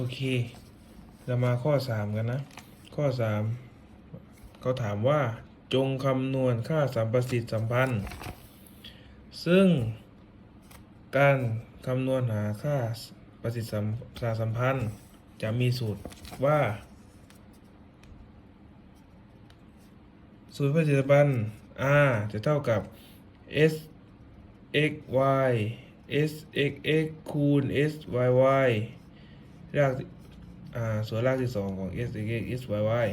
โอเค เรามาข้อสามกันนะ ข้อสามเขาถามว่าจงคำนวณค่าสัมประสิทธิ์สัมพันธ์ ซึ่งการคำนวณหาค่าประสิทธิ์สัมสาสัมพันธ์ จะมีสูตรว่า สูตรประสิทธิสัมพันธ์ R จะเท่ากับ S x y S x x คูณ S y y รากอ่าส่วนรากที่สองของ S x x S y y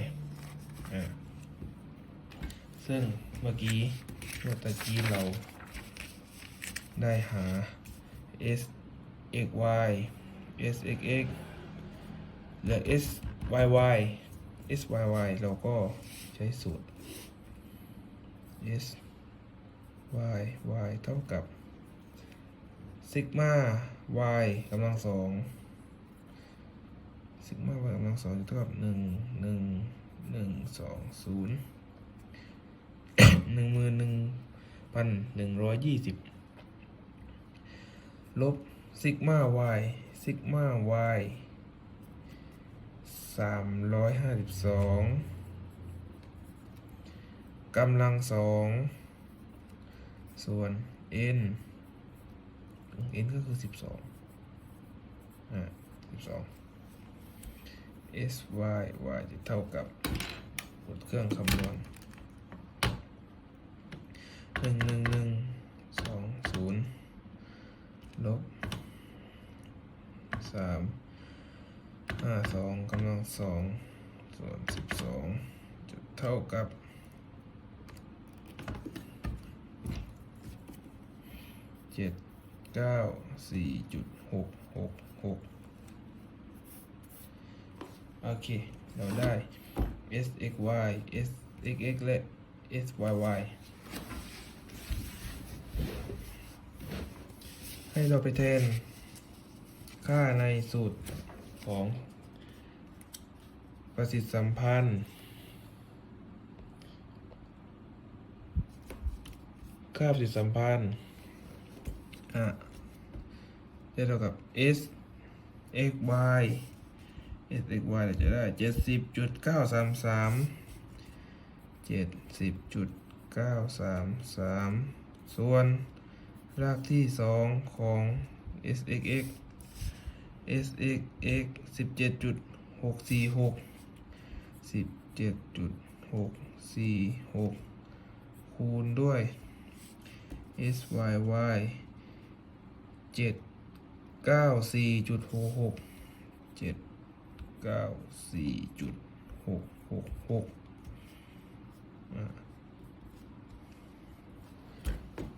อ่าซึ่งเมื่อกี้เมื่อตะกี้เราได้หา S x y S x x และ S y y S y y เราก็ใช้สูตร S y y เท่ากับซิกมา y กำลังสอง ซิกมา y กำลังสองจะเท่ากับหนึ่งหนึ่งหนึ่งสองศูนย์หนึ่งหมื่นหนึ่งพันหนึ่งร้อยยี่สิบลบซิกมา y ซิกมา y สามร้อยห้าสิบสองกำลังสองส่วน n n ก็คือสิบสองอ่าสิบสอง s y y จะเท่ากับบทเครื่องคำนวณหนึ่งหนึ่งหนึ่งสองศูนย์ลบสามห้าสองกำลังสองส่วนสิบสองจะเท่ากับเจ็ดเก้าสี่จุดหกหกหก โอเค เราได้ s x y s x x และ s y y ให้เราไปแทน ค่าในสูตรของ ประสิทธิสัมพันธ์ ค่าประสิทธิสัมพันธ์อะจะเท่ากับ s x y s x y เราจะได้เจ็ดสิบจุดเก้าสามสามเจ็ดสิบจุดเก้าสามสามส่วนรากที่สองของ s x x s x x สิบเจ็ดจุดหกสี่หกสิบเจ็ดจุดหกสี่หกคูณด้วย s y y เจ็ดเก้าสี่จุดหกหกเจ็ด เก้าสี่จุดหกหกหก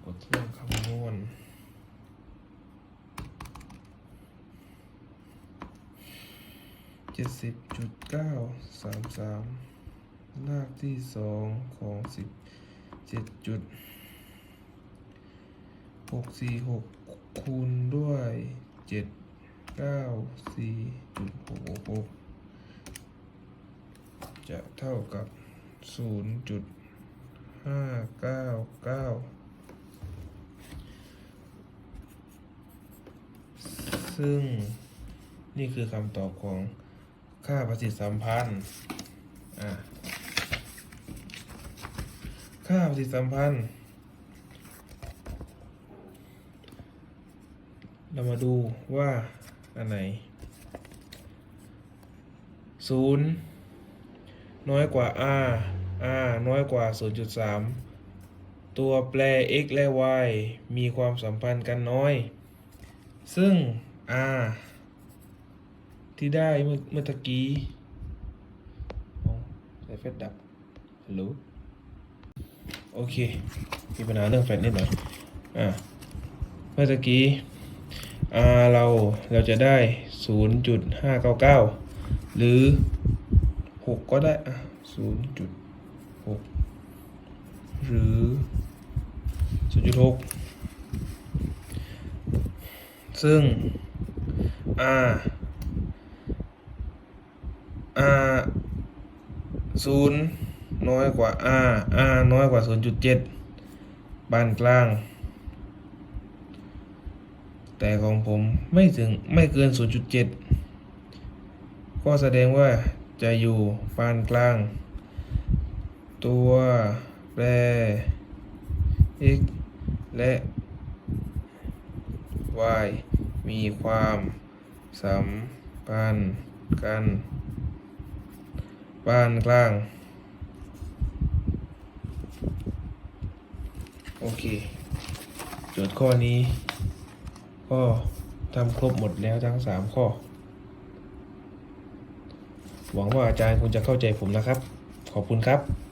กดเรื่องคำนวณเจ็ดสิบจุดเก้าสามสามรากที่สองของสิบเจ็ดจุดหกสี่หกคูณด้วยเจ็ดเก้าสี่จุดหกหก จะเท่ากับศูนย์จุดห้าเก้าเก้าซึ่งนี่คือคำตอบของค่าประสิทธิสัมพันธ์ ค่าประสิทธิสัมพันธ์ เรามาดูว่า อันไหนศูนย์ น้อยกว่า r r น้อยกว่า 0.3 ตัวแปร x และ y มีความสัมพันธ์กันน้อย ซึ่ง r ที่ได้เมื่อเมื่อตะกี้อ๋อใส่แฟลชดับฮัลโหลโอเค มีปัญหาเรื่องแฟลชนิดหน่อยอ่าเมื่อตะกี้ r เราเราจะได้ 0.599 หรือ 6ก็ได้อะ0.6หรือ0.6ซึ่ง r r 0น้อยกว่า r r น้อยกว่า 0.7ปานกลาง แต่ของผมไม่ถึงไม่เกิน 0.7 ก็แสดงว่า จะอยู่ปานกลาง ตัวแปร x และ y มีความสัมพันธ์กันปานกลาง โอเค โจทย์ข้อนี้ ก็ทำครบหมดแล้วทั้งสามข้อ หวังว่าอาจารย์คุณจะเข้าใจผมนะครับ ขอบคุณครับ